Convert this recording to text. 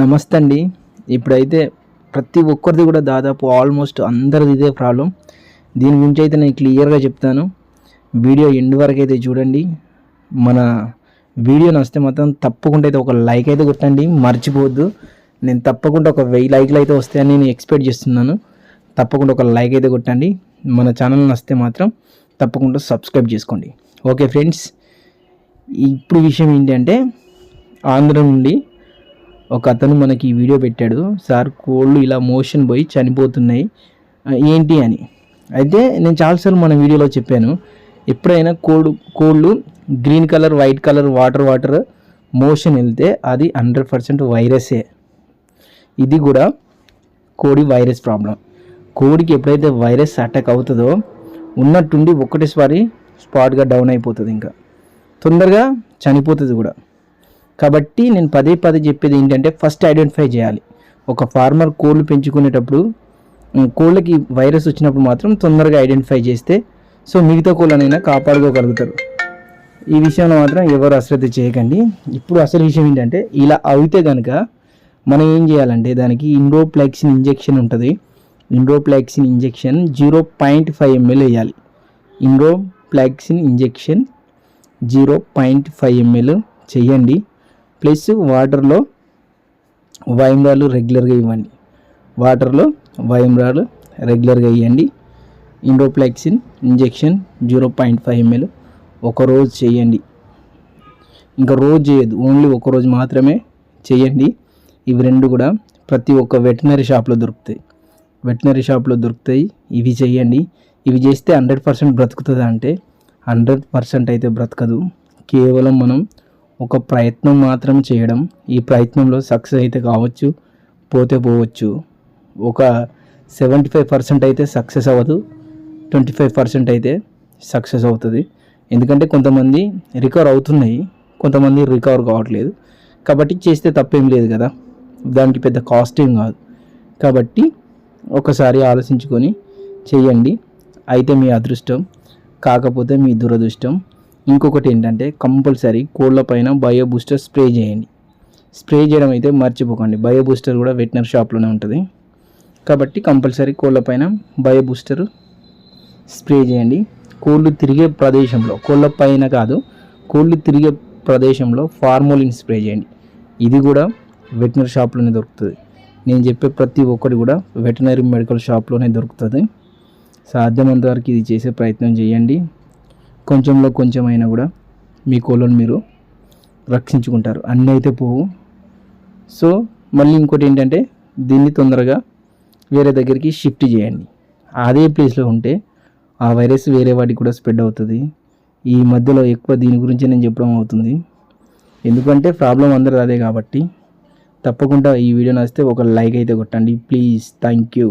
నమస్తే అండి ఇప్పుడైతే ప్రతి ఒక్కరిది కూడా దాదాపు ఆల్మోస్ట్ అందరిది ఇదే ప్రాబ్లం. దీని గురించి అయితే నేను క్లియర్గా చెప్తాను. వీడియో ఎండ్ వరకు అయితే చూడండి. మన వీడియో నచ్చితే మాత్రం తప్పకుండా అయితే ఒక లైక్ అయితే కొట్టండి. మర్చిపోవద్దు. నేను తప్పకుండా ఒక వెయ్యి లైక్లు అయితే వస్తాయని నేను ఎక్స్పెక్ట్ చేస్తున్నాను. తప్పకుండా ఒక లైక్ అయితే కొట్టండి. మన ఛానల్ నచ్చితే మాత్రం తప్పకుండా సబ్స్క్రైబ్ చేసుకోండి. ఓకే ఫ్రెండ్స్ ఇప్పుడు విషయం ఏంటంటే ఆంధ్ర నుండి ఒక అతను మనకి ఈ వీడియో పెట్టాడు సార్ కోళ్ళు ఇలా మోషన్ పోయి చనిపోతున్నాయి ఏంటి అని. అయితే నేను చాలాసార్లు మన వీడియోలో చెప్పాను ఎప్పుడైనా కోడు కోళ్ళు green colour white colour water water motion వెళ్తే అది హండ్రెడ్ పర్సెంట్ వైరసే. ఇది కూడా కోడి వైరస్ ప్రాబ్లం. కోడికి ఎప్పుడైతే వైరస్ అటాక్ అవుతుందో ఉన్నట్టుండి ఒక్కటేసారి స్పాట్గా డౌన్ అయిపోతుంది ఇంకా. తొందరగా చనిపోతుంది కూడా. కాబట్టి నేను పదే పదే చెప్పేది ఏంటంటే ఫస్ట్ ఐడెంటిఫై చేయాలి. ఒక ఫార్మర్ కోళ్ళు పెంచుకునేటప్పుడు కోళ్ళకి వైరస్ వచ్చినప్పుడు మాత్రం తొందరగా ఐడెంటిఫై చేస్తే సో మిగతా కోళ్ళనైనా కాపాడుకోగలుగుతారు. ఈ విషయంలో మాత్రం ఎవరు అశ్రద్ధ చేయకండి. ఇప్పుడు అసలు విషయం ఏంటంటే ఇలా అయితే కనుక మనం ఏం చేయాలంటే దానికి ఇండోప్లెక్సిన్ ఇంజెక్షన్ ఉంటుంది. Indoplexin injection zero point five ML వేయాలి. Indoplexin injection zero point five ML చేయండి. ప్లస్ వాటర్లో వైమ్రాలు రెగ్యులర్గా ఇవ్వండి. వాటర్లో వైమ్రాలు రెగ్యులర్గా ఇవ్వండి. Indoplexin injection zero point five ML ఒక రోజు చేయండి. ఇంకా రోజు చేయదు ఓన్లీ ఒక రోజు మాత్రమే చేయండి. ఇవి రెండు కూడా ప్రతి ఒక్క వెటనరీ షాప్లో దొరుకుతాయి. వెటనరీ షాప్లో దొరుకుతాయి. ఇవి చేయండి. ఇవి చేస్తే హండ్రెడ్ పర్సెంట్ బ్రతుకుతుందా అంటే హండ్రెడ్ పర్సెంట్ అయితే బ్రతకదు. కేవలం మనం ఒక ప్రయత్నం మాత్రం చేయడం ఈ ప్రయత్నంలో సక్సెస్ అయితే కావచ్చు పోతే పోవచ్చు. ఒక సెవెంటీ ఫైవ్ పర్సెంట్ అయితే సక్సెస్ అవ్వదు ట్వంటీ ఫైవ్ పర్సెంట్ అయితే సక్సెస్ అవుతుంది. ఎందుకంటే కొంతమంది రికవర్ అవుతున్నాయి కొంతమంది రికవర్ కావట్లేదు. కాబట్టి చేస్తే తప్పేం లేదు కదా. దానికి పెద్ద కాస్ట్ ఏం కాదు. కాబట్టి ఒకసారి ఆలోచించుకొని చేయండి. అయితే మీ అదృష్టం కాకపోతే మీ దురదృష్టం ఇంకొకటి ఏంటంటే కంపల్సరీ కోళ్ళ పైన బయో బూస్టర్ స్ప్రే చేయండి. స్ప్రే చేయడం అయితే మర్చిపోకండి. బయో బూస్టర్ కూడా వెటనరీ షాప్లోనే ఉంటుంది. కాబట్టి కంపల్సరీ కోళ్ళ పైన బయో బూస్టర్ స్ప్రే చేయండి. కోళ్ళు తిరిగే ప్రదేశంలో కోళ్ళ పైన కాదు కోళ్ళు తిరిగే ప్రదేశంలో ఫార్మోలిన్ స్ప్రే చేయండి. ఇది కూడా వెటనరీ షాప్లోనే దొరుకుతుంది. నేను చెప్పే ప్రతి ఒక్కటి కూడా వెటనరీ మెడికల్ షాప్లోనే దొరుకుతుంది. సాధ్యమంత వరకు ఇది చేసే ప్రయత్నం చేయండి. కొంచెంలో కొంచెం అయినా కూడా మీ కోళ్ళను మీరు రక్షించుకుంటారు. అన్నీ అయితే పోవు. సో మళ్ళీ ఇంకోటి ఏంటంటే దీన్ని తొందరగా వేరే దగ్గరికి షిఫ్ట్ చేయండి. అదే ప్లేస్లో ఉంటే ఆ వైరస్ వేరే వాటికి కూడా స్ప్రెడ్ అవుతుంది. ఈ మధ్యలో ఎక్కువ దీని గురించి నేను చెప్పడం అవుతుంది. ఎందుకంటే ప్రాబ్లం అందరూ అదే కాబట్టి. తప్పకుండా ఈ వీడియో నచ్చితే ఒక లైక్ అయితే కొట్టండి. Please thank you.